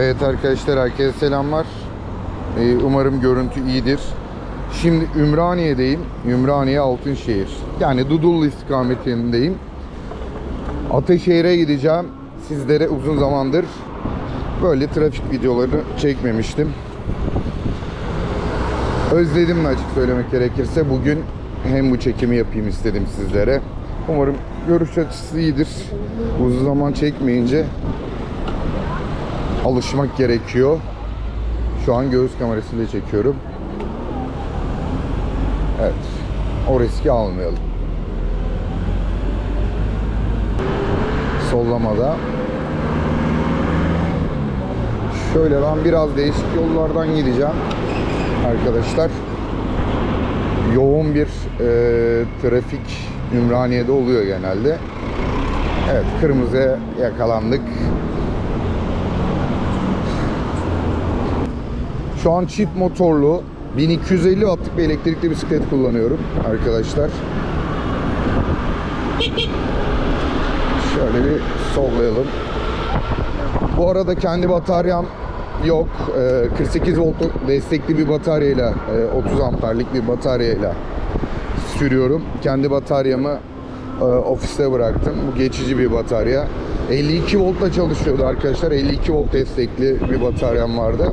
Evet arkadaşlar herkese selamlar. Ee, umarım görüntü iyidir. Şimdi Ümraniye'deyim. Ümraniye Altınşehir. Yani Dudullu istikametindeyim. Ataşehir'e gideceğim. Sizlere uzun zamandır böyle trafik videoları çekmemiştim. Özledim mi açık söylemek gerekirse. Bugün hem bu çekimi yapayım istedim sizlere. Umarım görüş açısı iyidir. Uzun zaman çekmeyince alışmak gerekiyor. Şu an göğüs kamerasıyla çekiyorum. Evet. O riski almayalım. Sollamada. Şöyle ben biraz değişik yollardan gideceğim. Arkadaşlar. Yoğun bir e, trafik Ümraniye'de oluyor genelde. Evet kırmızıya yakalandık. Şu an çift motorlu 1250 wattlık bir elektrikli bisiklet kullanıyorum arkadaşlar. Şöyle bir sollayalım. Bu arada kendi bataryam yok. Ee, 48 volt destekli bir bataryayla, e, 30 amperlik bir bataryayla sürüyorum. Kendi bataryamı e, ofiste bıraktım. Bu geçici bir batarya. 52 voltla çalışıyordu arkadaşlar. 52 volt destekli bir bataryam vardı.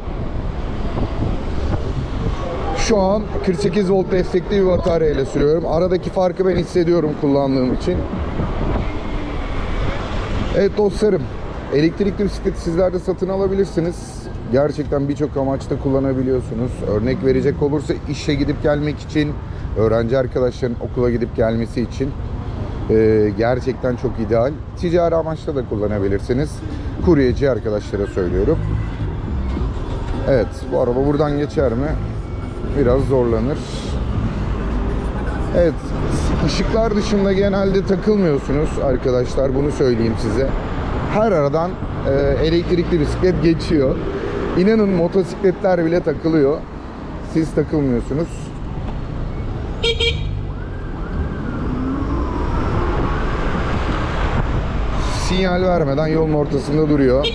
Şu an 48 volt destekli bir batarya ile sürüyorum. Aradaki farkı ben hissediyorum kullandığım için. Evet dostlarım, elektrikli bisiklet sizler de satın alabilirsiniz. Gerçekten birçok amaçta kullanabiliyorsunuz. Örnek verecek olursa işe gidip gelmek için, öğrenci arkadaşların okula gidip gelmesi için e, gerçekten çok ideal. Ticari amaçla da kullanabilirsiniz. Kuryeci arkadaşlara söylüyorum. Evet, bu araba buradan geçer mi? Biraz zorlanır. Evet, ışıklar dışında genelde takılmıyorsunuz arkadaşlar. Bunu söyleyeyim size. Her aradan e, elektrikli bisiklet geçiyor. İnanın motosikletler bile takılıyor. Siz takılmıyorsunuz. Sinyal vermeden yolun ortasında duruyor.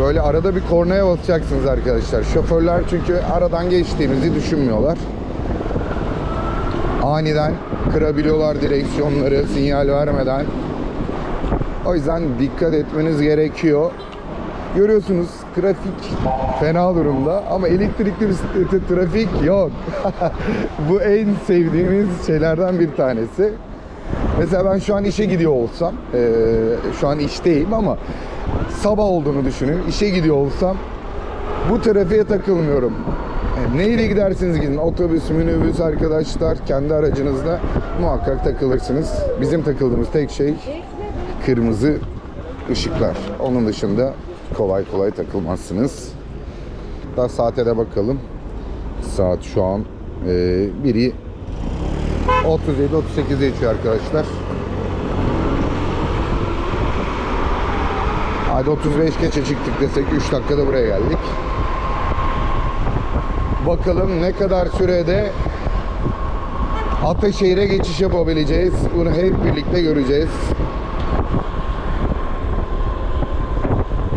Böyle arada bir kornaya basacaksınız arkadaşlar. Şoförler çünkü aradan geçtiğimizi düşünmüyorlar. Aniden kırabiliyorlar direksiyonları sinyal vermeden. O yüzden dikkat etmeniz gerekiyor. Görüyorsunuz trafik fena durumda ama elektrikli bisiklette trafik yok. Bu en sevdiğimiz şeylerden bir tanesi. Mesela ben şu an işe gidiyor olsam, eee, şu an işteyim ama sabah olduğunu düşünün, işe gidiyor olsam bu trafiğe takılmıyorum. Yani neyle gidersiniz gidin, otobüs, minibüs arkadaşlar, kendi aracınızda muhakkak takılırsınız. Bizim takıldığımız tek şey kırmızı ışıklar. Onun dışında kolay kolay takılmazsınız. Daha saate de bakalım. Saat şu an eee biri 37-38'e geçiyor arkadaşlar. Hadi 35 geçe çıktık desek 3 dakikada buraya geldik. Bakalım ne kadar sürede Ataşehir'e geçiş yapabileceğiz. Bunu hep birlikte göreceğiz.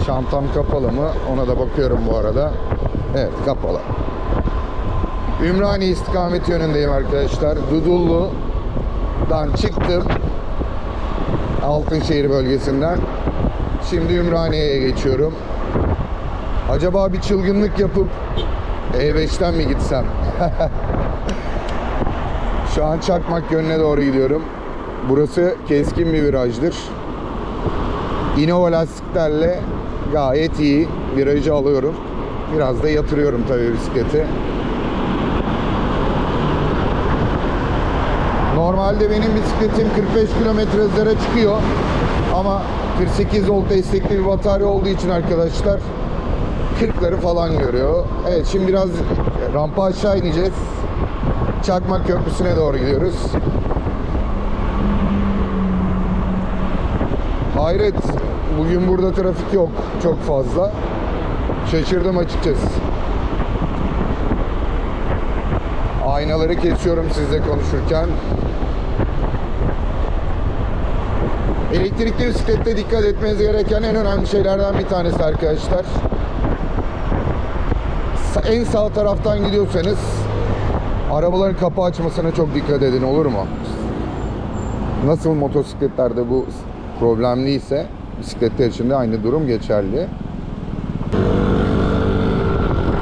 Çantam kapalı mı? Ona da bakıyorum bu arada. Evet kapalı. Ümraniye istikamet yönündeyim arkadaşlar. Dudullu'dan çıktım. Altınşehir bölgesinden. Şimdi Ümraniye'ye geçiyorum. Acaba bir çılgınlık yapıp E5'ten mi gitsem? Şu an Çakmak yönüne doğru gidiyorum. Burası keskin bir virajdır. Innova lastiklerle gayet iyi virajı alıyorum. Biraz da yatırıyorum tabii bisikleti. Normalde benim bisikletim 45 kilometre hızlara çıkıyor. Ama 48 volt destekli bir batarya olduğu için arkadaşlar 40'ları falan görüyor. Evet şimdi biraz rampa aşağı ineceğiz. Çakmak Köprüsü'ne doğru gidiyoruz. Hayret bugün burada trafik yok çok fazla. Şaşırdım açıkçası. Aynaları kesiyorum sizle konuşurken. Elektrikli bisiklette dikkat etmeniz gereken en önemli şeylerden bir tanesi arkadaşlar. En sağ taraftan gidiyorsanız arabaların kapı açmasına çok dikkat edin olur mu? Nasıl motosikletlerde bu problemliyse bisikletler için de aynı durum geçerli.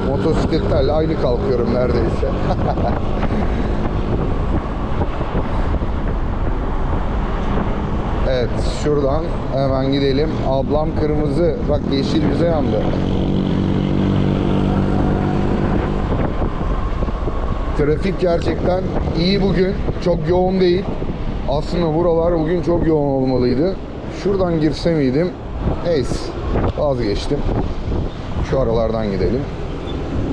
Motosikletlerle aynı kalkıyorum neredeyse. evet şuradan hemen gidelim. Ablam kırmızı. Bak yeşil bize yandı. Trafik gerçekten iyi bugün. Çok yoğun değil. Aslında buralar bugün çok yoğun olmalıydı. Şuradan girse miydim? Neyse. Vazgeçtim. Şu aralardan gidelim.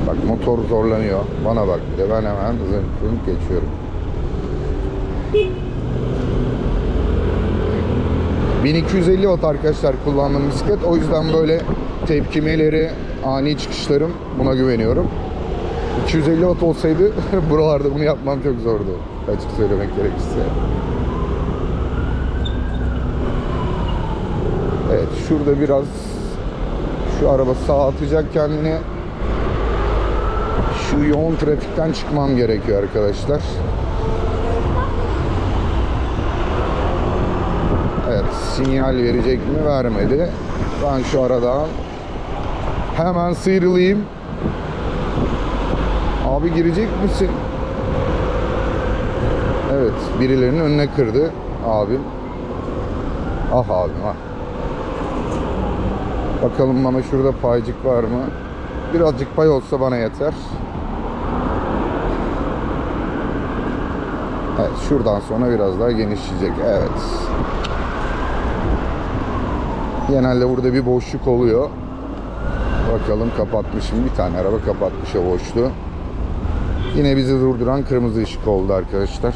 Bak motor zorlanıyor. Bana bak de ben hemen zınk geçiyorum. ...1250 watt arkadaşlar kullandığım bisiklet. O yüzden böyle tepkimeleri, ani çıkışlarım buna güveniyorum. 250 watt olsaydı buralarda bunu yapmam çok zordu. Açık söylemek gerekirse. Evet şurada biraz şu araba sağa atacak kendini. Şu yoğun trafikten çıkmam gerekiyor arkadaşlar. Sinyal verecek mi vermedi. Ben şu aradan hemen sıyrılayım. Abi girecek misin? Evet birilerinin önüne kırdı abim. Ah abim ah. Bakalım bana şurada paycık var mı? Birazcık pay olsa bana yeter. Evet, şuradan sonra biraz daha genişleyecek. Evet. Genelde burada bir boşluk oluyor. Bakalım kapatmışım. Bir tane araba kapatmış o boşluğu. Yine bizi durduran kırmızı ışık oldu arkadaşlar.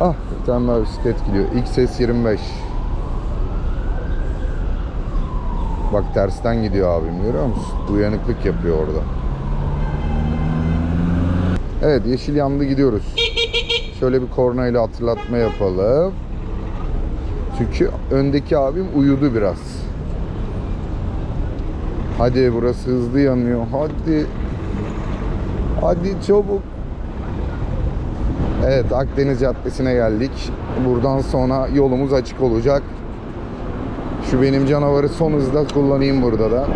Ah bir tane daha bisiklet gidiyor. XS 25. Bak tersten gidiyor abim görüyor musun? Uyanıklık yapıyor orada. Evet yeşil yandı gidiyoruz. Şöyle bir kornayla hatırlatma yapalım. Çünkü öndeki abim uyudu biraz. Hadi burası hızlı yanıyor. Hadi. Hadi çabuk. Evet Akdeniz Caddesi'ne geldik. Buradan sonra yolumuz açık olacak. Şu benim canavarı son hızda kullanayım burada da.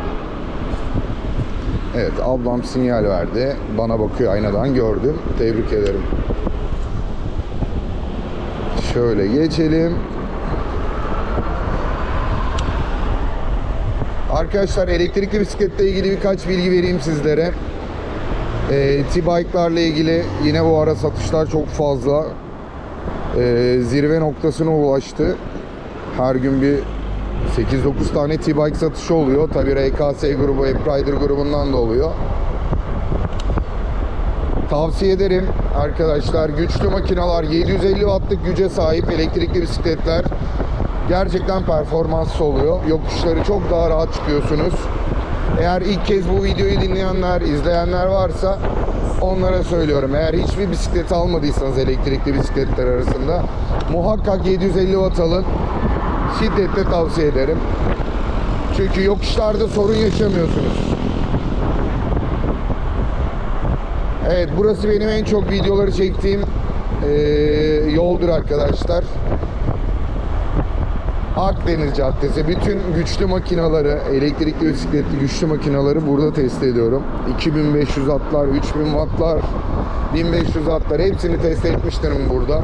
Evet ablam sinyal verdi. Bana bakıyor aynadan gördüm. Tebrik ederim. Şöyle geçelim. Arkadaşlar elektrikli bisikletle ilgili birkaç bilgi vereyim sizlere. Ee, T-Bike'larla ilgili yine bu ara satışlar çok fazla. Ee, zirve noktasına ulaştı. Her gün bir 8-9 tane T-Bike satışı oluyor. Tabi RKS grubu, Rider grubundan da oluyor. Tavsiye ederim arkadaşlar. Güçlü makineler, 750 wattlık güce sahip elektrikli bisikletler gerçekten performanslı oluyor. Yokuşları çok daha rahat çıkıyorsunuz. Eğer ilk kez bu videoyu dinleyenler, izleyenler varsa onlara söylüyorum. Eğer hiçbir bisiklet almadıysanız elektrikli bisikletler arasında muhakkak 750 watt alın. Şiddetle tavsiye ederim. Çünkü yokuşlarda sorun yaşamıyorsunuz. Evet burası benim en çok videoları çektiğim eee, yoldur arkadaşlar. Akdeniz Caddesi. Bütün güçlü makinaları, elektrikli bisikletli güçlü makinaları burada test ediyorum. 2500 wattlar, 3000 wattlar, 1500 wattlar hepsini test etmiştim burada.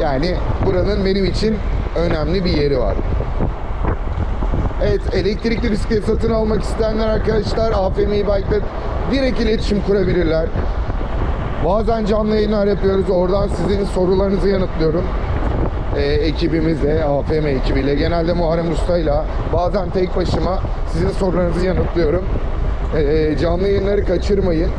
Yani buranın benim için önemli bir yeri var. Evet elektrikli bisiklet satın almak isteyenler arkadaşlar AFM Bike'la direkt iletişim kurabilirler. Bazen canlı yayınlar yapıyoruz. Oradan sizin sorularınızı yanıtlıyorum. Ee, ekibimizle, AFM ekibiyle, genelde Muharrem Usta'yla, bazen tek başıma sizin sorularınızı yanıtlıyorum. Ee, canlı yayınları kaçırmayın.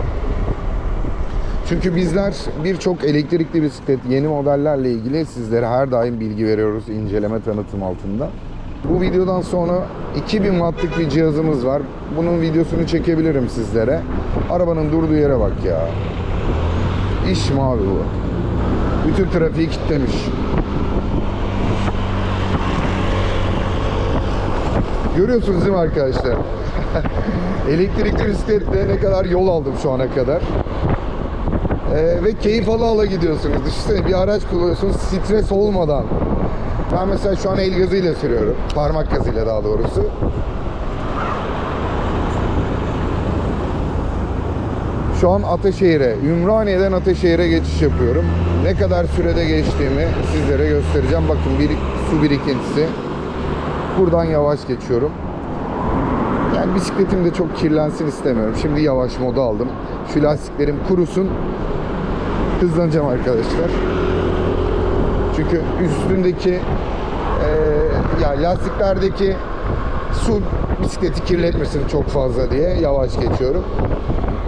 Çünkü bizler birçok elektrikli bisiklet, yeni modellerle ilgili sizlere her daim bilgi veriyoruz inceleme tanıtım altında. Bu videodan sonra 2000 wattlık bir cihazımız var. Bunun videosunu çekebilirim sizlere. Arabanın durduğu yere bak ya. İş mi bu? Bütün trafiği kilitlemiş. Görüyorsunuz değil mi arkadaşlar? Elektrikli bisikletle ne kadar yol aldım şu ana kadar. Ee, ve keyif ala ala gidiyorsunuz. Düşünsene bir araç kullanıyorsunuz stres olmadan. Ben mesela şu an el gazıyla sürüyorum. Parmak gazıyla daha doğrusu. Şu an Ataşehir'e, Ümraniye'den Ataşehir'e geçiş yapıyorum. Ne kadar sürede geçtiğimi sizlere göstereceğim. Bakın bir su birikintisi. Buradan yavaş geçiyorum. Yani bisikletim de çok kirlensin istemiyorum. Şimdi yavaş moda aldım. Şu lastiklerim kurusun. Hızlanacağım arkadaşlar. Çünkü üstündeki eee ya lastiklerdeki su bisikleti kirletmesin çok fazla diye yavaş geçiyorum.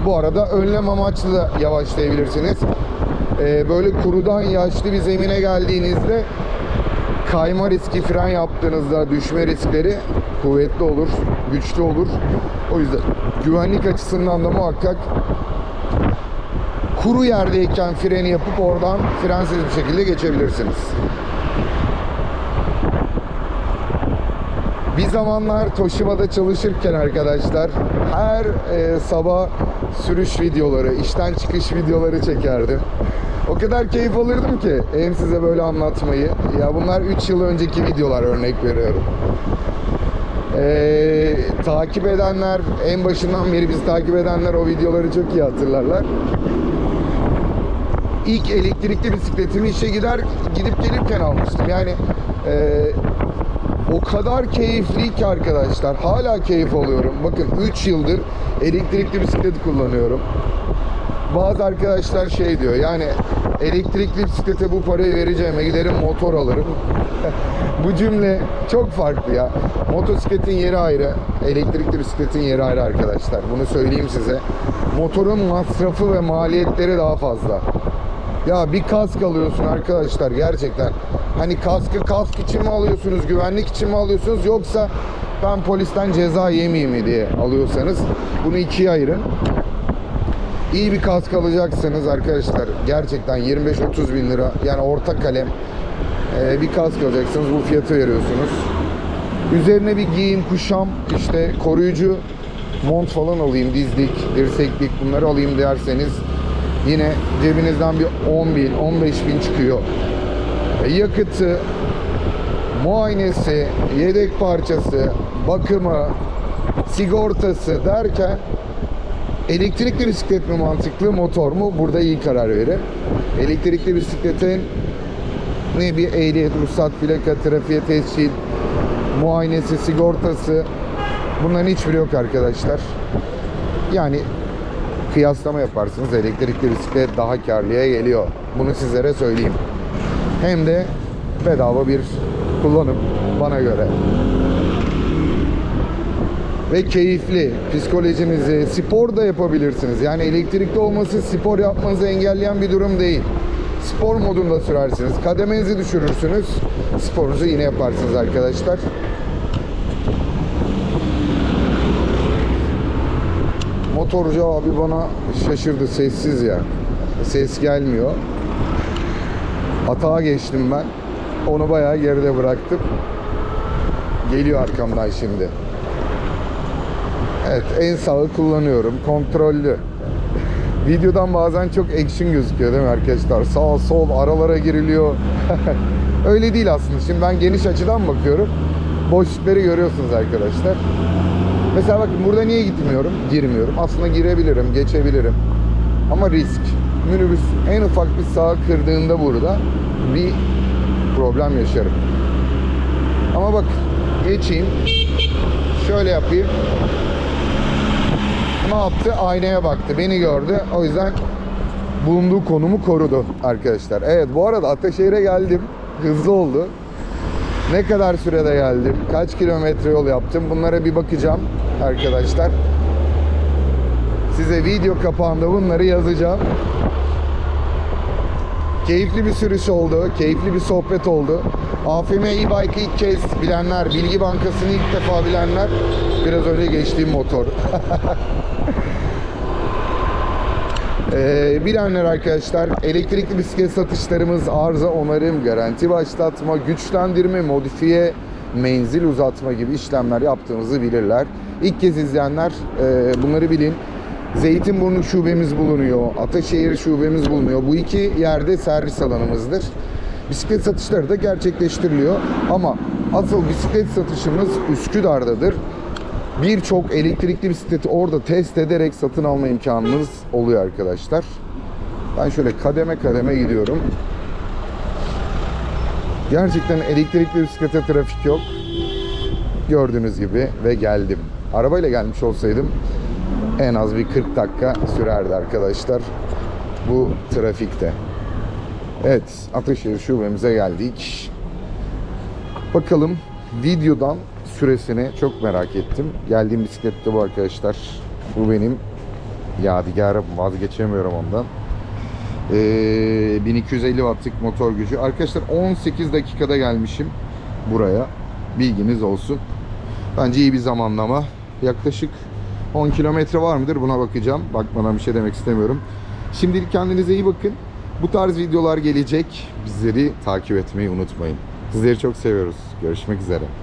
Bu arada önlem amaçlı da yavaşlayabilirsiniz. Eee, böyle kurudan yaşlı bir zemine geldiğinizde kayma riski fren yaptığınızda düşme riskleri kuvvetli olur, güçlü olur. O yüzden güvenlik açısından da muhakkak kuru yerdeyken freni yapıp oradan frensiz bir şekilde geçebilirsiniz. Bir zamanlar Toshiba'da çalışırken arkadaşlar her e, sabah sürüş videoları, işten çıkış videoları çekerdim. O kadar keyif alırdım ki hem size böyle anlatmayı. Ya bunlar 3 yıl önceki videolar örnek veriyorum. Ee, takip edenler, en başından beri bizi takip edenler o videoları çok iyi hatırlarlar. İlk elektrikli bisikletimi işe gider gidip gelirken almıştım. Yani e, o kadar keyifli ki arkadaşlar. Hala keyif alıyorum. Bakın 3 yıldır elektrikli bisiklet kullanıyorum. Bazı arkadaşlar şey diyor yani elektrikli bisiklete bu parayı vereceğime giderim motor alırım. bu cümle çok farklı ya. Motosikletin yeri ayrı, elektrikli bisikletin yeri ayrı arkadaşlar. Bunu söyleyeyim size. Motorun masrafı ve maliyetleri daha fazla. Ya bir kask alıyorsun arkadaşlar gerçekten. Hani kaskı kask için mi alıyorsunuz, güvenlik için mi alıyorsunuz yoksa ben polisten ceza yemeyeyim mi diye alıyorsanız bunu ikiye ayırın. İyi bir kask alacaksanız arkadaşlar gerçekten 25-30 bin lira yani orta kalem e, bir kask alacaksınız bu fiyatı veriyorsunuz. Üzerine bir giyim, kuşam, işte koruyucu mont falan alayım, dizlik, dirseklik bunları alayım derseniz yine cebinizden bir 10 bin, 15 bin çıkıyor. Yakıtı, muayenesi, yedek parçası, bakımı, sigortası derken Elektrikli bisiklet mi mantıklı, motor mu? Burada iyi karar verin. Elektrikli bisikletin ne bir ehliyet, ruhsat, plaka, trafiğe tescil, muayenesi, sigortası bunların hiçbiri yok arkadaşlar. Yani kıyaslama yaparsınız elektrikli bisiklet daha karlıya geliyor. Bunu sizlere söyleyeyim. Hem de bedava bir kullanım bana göre ve keyifli. Psikolojinizi, spor da yapabilirsiniz. Yani elektrikli olması spor yapmanızı engelleyen bir durum değil. Spor modunda sürersiniz. Kademenizi düşürürsünüz. Sporunuzu yine yaparsınız arkadaşlar. Motorcu abi bana şaşırdı. Sessiz ya. Ses gelmiyor. Atağa geçtim ben. Onu bayağı geride bıraktım. Geliyor arkamdan şimdi. Evet en sağı kullanıyorum. Kontrollü. Videodan bazen çok action gözüküyor değil mi arkadaşlar? Sağ sol aralara giriliyor. Öyle değil aslında. Şimdi ben geniş açıdan bakıyorum. Boşlukları görüyorsunuz arkadaşlar. Mesela bakın burada niye gitmiyorum? Girmiyorum. Aslında girebilirim, geçebilirim. Ama risk. Minibüs en ufak bir sağ kırdığında burada bir problem yaşarım. Ama bak geçeyim. Şöyle yapayım ne yaptı? Aynaya baktı. Beni gördü. O yüzden bulunduğu konumu korudu arkadaşlar. Evet bu arada Ataşehir'e geldim. Hızlı oldu. Ne kadar sürede geldim? Kaç kilometre yol yaptım? Bunlara bir bakacağım arkadaşlar. Size video kapağında bunları yazacağım. Keyifli bir sürüş oldu. Keyifli bir sohbet oldu. AFM e-bike'ı ilk kez bilenler, Bilgi Bankası'nı ilk defa bilenler biraz önce geçtiğim motor. Ee, bilenler arkadaşlar elektrikli bisiklet satışlarımız arıza onarım, garanti başlatma, güçlendirme, modifiye menzil uzatma gibi işlemler yaptığımızı bilirler. İlk kez izleyenler e, bunları bilin. Zeytinburnu şubemiz bulunuyor, Ataşehir şubemiz bulunuyor. Bu iki yerde servis alanımızdır. Bisiklet satışları da gerçekleştiriliyor. Ama asıl bisiklet satışımız Üsküdar'dadır. Birçok elektrikli bisikleti orada test ederek satın alma imkanınız oluyor arkadaşlar. Ben şöyle kademe kademe gidiyorum. Gerçekten elektrikli bisiklete trafik yok. Gördüğünüz gibi ve geldim. Arabayla gelmiş olsaydım en az bir 40 dakika sürerdi arkadaşlar bu trafikte. Evet, Ataşehir şubemize geldik. Bakalım videodan süresini çok merak ettim. Geldiğim bisiklet de bu arkadaşlar. Bu benim yadigarım. Vazgeçemiyorum ondan. Ee, 1250 wattlık motor gücü. Arkadaşlar 18 dakikada gelmişim buraya. Bilginiz olsun. Bence iyi bir zamanlama. Yaklaşık 10 kilometre var mıdır buna bakacağım. Bakmadan bir şey demek istemiyorum. Şimdilik kendinize iyi bakın. Bu tarz videolar gelecek. Bizleri takip etmeyi unutmayın. Sizleri çok seviyoruz. Görüşmek üzere.